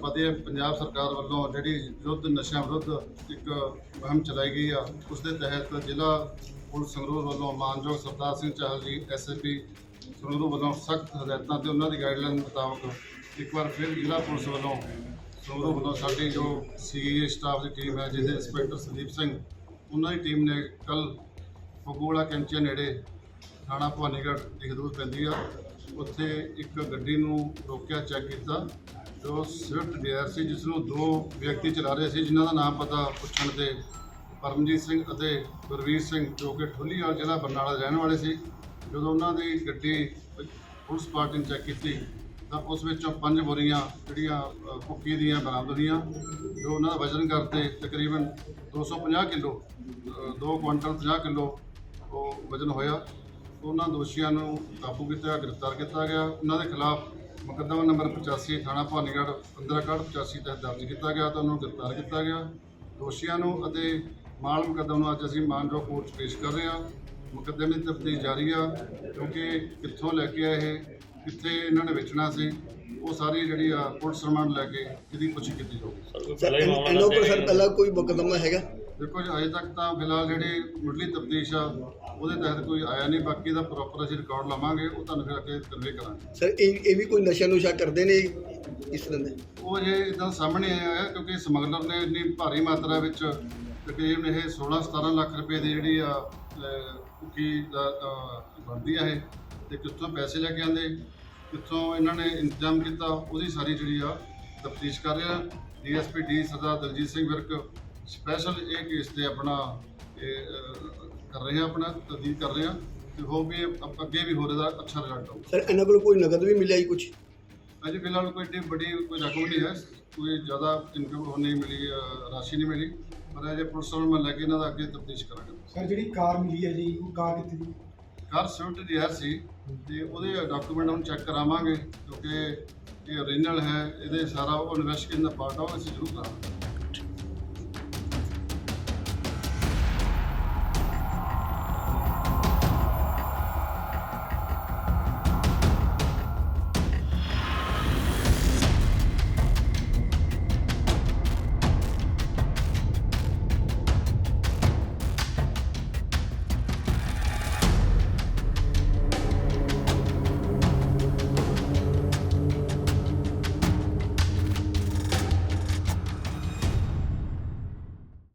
ਪੰਜਾਬ ਸਰਕਾਰ ਵੱਲੋਂ ਜਿਹੜੀ ਵਿਰੁੱਧ, ਨਸ਼ਿਆਂ ਵਿਰੁੱਧ ਇੱਕ ਮੁਹਿੰਮ ਚਲਾਈ ਗਈ ਆ ਉਸ ਦੇ ਤਹਿਤ ਜ਼ਿਲ੍ਹਾ ਪੁਲਿਸ ਸੰਗਰੂਰ ਵੱਲੋਂ ਮਾਨਯੋਗ ਸਰਦਾਰ ਸਿੰਘ ਚਾਹਲ ਜੀ ਐਸਐਸਪੀ ਸੰਗਰੂਰ ਵੱਲੋਂ ਸਖਤ ਹਦਾਇਤਾਂ ਤੇ ਉਹਨਾਂ ਦੀ ਗਾਈਡਲਾਈਨ ਮੁਤਾਬਕ ਇੱਕ ਵਾਰ ਫਿਰ ਜ਼ਿਲ੍ਹਾ ਪੁਲਿਸ ਵੱਲੋਂ ਸੰਗਰੂਰ ਵੱਲੋਂ ਸਾਡੀ ਜੋ ਸੀਏ ਸਟਾਫ ਦੀ ਟੀਮ ਹੈ, ਜਿਹਦੇ ਇੰਸਪੈਕਟਰ ਸੰਦੀਪ ਸਿੰਘ, ਉਹਨਾਂ ਦੀ ਟੀਮ ਨੇ ਕੱਲ ਫਗੋਲਾ ਕੈਂਚੇ ਨੇੜੇ ਥਾਣਾ ਭਵਾਨੀਗੜ੍ਹ ਦੀ ਹਦੂਦ ਪੈਂਦੀ ਆ, ਉੱਥੇ ਇੱਕ ਗੱਡੀ ਨੂੰ ਰੋਕਿਆ, ਚੈੱਕ ਕੀਤਾ ਜੋ ਸਵਿਫਟ ਡਿਜ਼ਾਇਰ ਸੀ ਜਿਸ ਨੂੰ ਦੋ ਵਿਅਕਤੀ ਚਲਾ ਰਹੇ ਸੀ ਜਿਨ੍ਹਾਂ ਦਾ ਨਾਮ ਪਤਾ ਪੁੱਛਣ ਤੇ ਪਰਮਜੀਤ ਸਿੰਘ ਅਤੇ ਗੁਰਵੀਰ ਸਿੰਘ ਜੋ ਕਿ ਠੁੱਲੀਵਾਲ ਜ਼ਿਲ੍ਹਾ ਬਰਨਾਲਾ ਰਹਿਣ ਵਾਲੇ ਸੀ। ਜਦੋਂ ਉਹਨਾਂ ਦੀ ਗੱਡੀ ਪੁਲਿਸ ਪਾਰਟੀ ਨੇ ਚੈੱਕ ਕੀਤੀ ਤਾਂ ਉਸ ਵਿੱਚੋਂ ਪੰਜ ਬੋਰੀਆਂ ਜਿਹੜੀਆਂ ਅ, ਭੁੱਕੀ ਦੀਆਂ ਬਰਾਮਦ ਹੋਈਆਂ ਜੋ ਉਹਨਾਂ ਦਾ ਵਜ਼ਨ ਕਰਦੇ ਤਕਰੀਬਨ 250 ਕਿਲੋ 2 ਕੁਇੰਟਲ 50 ਕਿਲੋ ਉਹ ਵਜ਼ਨ ਹੋਇਆ। ਉਹਨਾਂ ਦੋਸ਼ੀਆਂ ਨੂੰ ਕਾਬੂ ਕੀਤਾ ਗ੍ਰਿਫਤਾਰ ਕੀਤਾ ਗਿਆ। ਉਹਨਾਂ ਦੇ ਖਿਲਾਫ ਮੁਕੱਦਮਾ ਨੰਬਰ 85 ਥਾਣਾ ਭਾਨੀਗੜ੍ਹ 1585 ਤਹਿਤ ਦਰਜ ਕੀਤਾ ਗਿਆ ਤਾਂ ਉਹਨਾਂ ਨੂੰ ਗ੍ਰਿਫਤਾਰ ਕੀਤਾ ਗਿਆ। ਦੋਸ਼ੀਆਂ ਨੂੰ ਅਤੇ ਮਾਲ ਮੁਕੱਦਮ ਨੂੰ ਅੱਜ ਅਸੀਂ ਮਾਨਯੋਗ ਕੋਰਟ 'ਚ ਪੇਸ਼ ਕਰ ਰਹੇ ਹਾਂ। ਮੁਕੱਦਮੇ ਦੀ ਤਫਤੀਸ਼ ਜਾਰੀ ਆ, ਕਿਉਂਕਿ ਕਿੱਥੋਂ ਲੈ ਕੇ ਆਏ ਇਹ, ਕਿੱਥੇ ਇਹਨਾਂ ਨੇ ਵੇਚਣਾ ਸੀ, ਉਹ ਸਾਰੀ ਜਿਹੜੀ ਆ ਪੁਲਿਸ ਰਿਮਾਂਡ ਲੈ ਕੇ ਇਹਦੀ ਪੁੱਛ ਕੀਤੀ ਜਾਊਗੀ। ਸਰ, ਪਹਿਲਾਂ ਕੋਈ ਮੁਕੱਦਮਾ ਹੈਗਾ? ਦੇਖੋ ਜੀ ਅਜੇ ਤੱਕ ਤਾਂ ਫਿਲਹਾਲ ਜਿਹੜੀ ਮੁੱਢਲੀ ਤਫਤੀਸ਼ ਆ ਉਹਦੇ ਤਹਿਤ ਕੋਈ ਆਇਆ ਨਹੀਂ ਬਾਕੀ ਦਾ ਪ੍ਰੋਪਰ ਅਸੀਂ ਰਿਕਾਰਡ ਲਵਾਂਗੇ ਉਹ ਤੁਹਾਨੂੰ ਫਿਰ ਅੱਗੇ ਕਨਵੇ ਕਰਾਂਗੇ। ਸਰ ਇਹ ਇਹ ਵੀ ਕੋਈ ਨਸ਼ਾ ਨੁਸ਼ਾ ਕਰਦੇ ਨੇ ਇਸ ਤਰ੍ਹਾਂ ਦੇ? ਉਹ ਜੇ ਇਦਾਂ ਸਾਹਮਣੇ ਆਇਆ ਹੈ ਕਿਉਂਕਿ ਸਮਗਲਰ ਨੇ ਇੰਨੀ ਭਾਰੀ ਮਾਤਰਾ ਵਿੱਚ ਤਕਰੀਬਨ ਇਹ 16 17 ਲੱਖ ਰੁਪਏ ਦੀ ਜਿਹੜੀ ਆ ਕੀ ਬਣਦੀ ਆ ਇਹ ਤੇ ਕਿੱਥੋਂ ਪੈਸੇ ਲੈ ਕੇ ਆਂਦੇ ਕਿੱਥੋਂ ਇਹਨਾਂ ਨੇ ਇੰਤਜ਼ਾਮ ਕੀਤਾ ਉਹਦੀ ਸਾਰੀ ਜਿਹੜੀ ਆ ਤਫਤੀਸ਼ ਕਰ ਰਿਹਾ ਡੀਐਸਪੀ ਡੀ ਸਰਦਾਰ ਦਲਜੀਤ ਸਿੰਘ ਵਿਰਕ ਸਪੈਸ਼ਲ ਇਹ ਕੇਸ ਤੇ ਆਪਣਾ ਇਹ ਅਹ, ਕਰ ਰਹੇ ਆ ਆਪਣਾ ਤਸਦੀਕ ਕਰ ਰਹੇ ਆ ਤੇ ਹੋ ਵੀ ਅੱਗੇ ਵੀ ਹੋਰ ਇਹਦਾ ਅੱਛਾ ਰਿਜ਼ਲਟ ਆਊ ਸਰ ਇਹਨਾਂ ਕੋਲ ਕੋਈ ਨਗਦ ਵੀ ਮਿਲਿਆ ਜੀ ਕੁਝ ਅਜੇ ਫਿਲਹਾਲ ਕੋਈ ਏਡੀ ਵੱਡੀ ਕੋਈ ਰਕਮ ਨਹੀਂ ਹੈ। ਕੋਈ ਜ਼ਿਆਦਾ ਇਨਕਮ ਉਹ ਨਹੀਂ ਮਿਲੀ ਰਾਸ਼ੀ ਨਹੀਂ ਮਿਲੀ। ਪਰ ਅਜੇ ਪੁਲਿਸ ਵੱਲੋਂ ਮੈਂ ਲੈ ਕੇ ਇਹਨਾਂ ਦਾ ਅੱਗੇ ਤਫਤੀਸ਼ ਕਰਾਂਗੇ। ਸਰ ਜਿਹੜੀ ਕਾਰ ਮਿਲੀ ਹੈ ਜੀ ਉਹ ਕਾਰ ਕਿੱਥੇ ਦੀ? ਕਾਰ ਸਵਿਫਟ ਡਿਜ਼ਾਇਰ ਸੀ ਤੇ ਉਹਦੇ ਡਾਕੂਮੈਂਟ ਹੁਣ ਚੈੱਕ ਕਰਾਵਾਂਗੇ ਕਿਉਂਕਿ ਇਹ ਓਰੀਜਨਲ ਹੈ ਇਹਦੇ ਸਾਰਾ ਉਹ ਇਨਵੈਸਟੀਗੇਸ਼ਨ ਦਾ ਪਾਰਟ ਆ ਉਹ ਅਸੀਂ ਜ਼ਰੂਰ ਕਰਾਂਗੇ।